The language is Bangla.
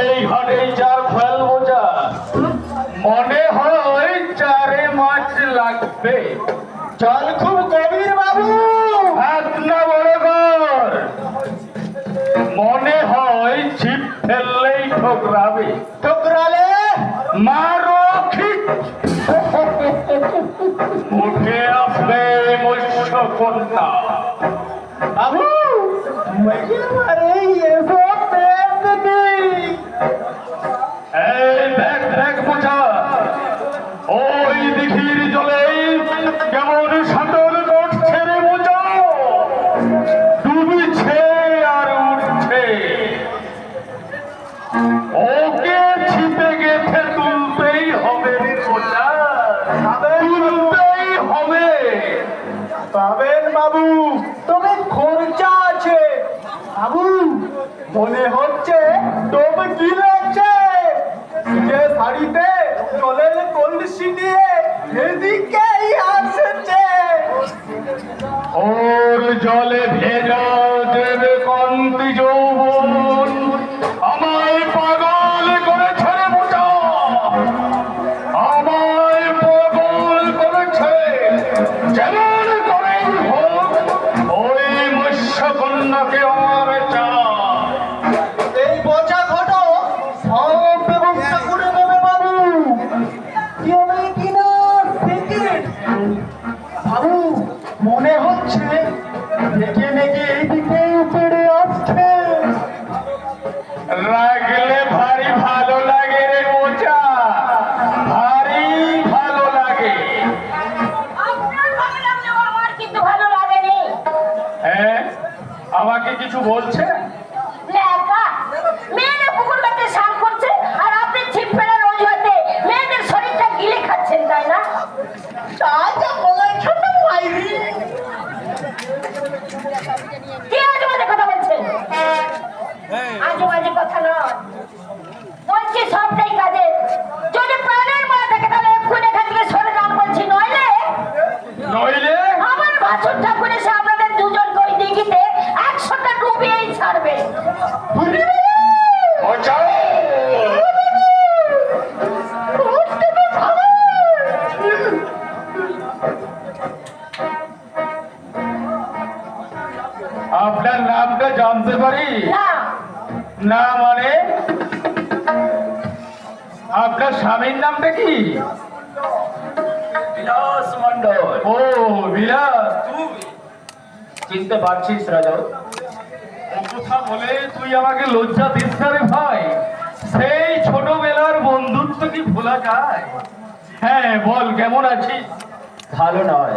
এই ঘাটে চার ফেল বোঝা। মনে হয় চারে মাছ লাগবে। জল খুব গভীর বাবু। হাত বড় কর। মনে হয় ছিপ ফেললেই ঠোকরাবে। ঠোকরালে? মারো খিট উঠে আসবে মৎস্য কন্যা। বাবু একেবারে পাবেন বাবু। তবে খরচা আছে। বাবু, মনে হচ্ছে তবে কি লাগছে যে শাড়িতে জলের কলসি নিয়ে এদিকেই আসছে। ওর জলে ভেজা দেবে কন্তি হচ্ছে দেখে দেখে এইদিকে উপরে আসছে। রাগলে ভারী ভালো লাগে রে মোচা। ভারী ভালো লাগে। হ্যাঁ? আমাকে কিছু বলছে? লেখা। মেয়েরা পুকুর বাজে কথা নয়। বলছি সবটাই কাজে। যদি প্রাণের মায়া থাকে তাহলে এক্ষুনি এখান থেকে সরে যান বলছি নইলে নইলে? আমার বাছুর ঠাকুর এসে আপনাদের দুজনকে ওই দিঘিতে একশোটা ডুবিয়েই ছাড়বে। আপনার নামটা জানতে পারি? না। না মানে? আপনার স্বামীর নামটা কি? বিলাস মন্ডল ও বিলাস। তুই চিনতে পারছিস রাজা। ও কথা বলে তুই আমাকে লজ্জা দিস না রে ভাই। সেই ছোটবেলার বন্ধুত্ব কি ভোলা যায়? হ্যাঁ বল কেমন আছিস? ভালো নয়।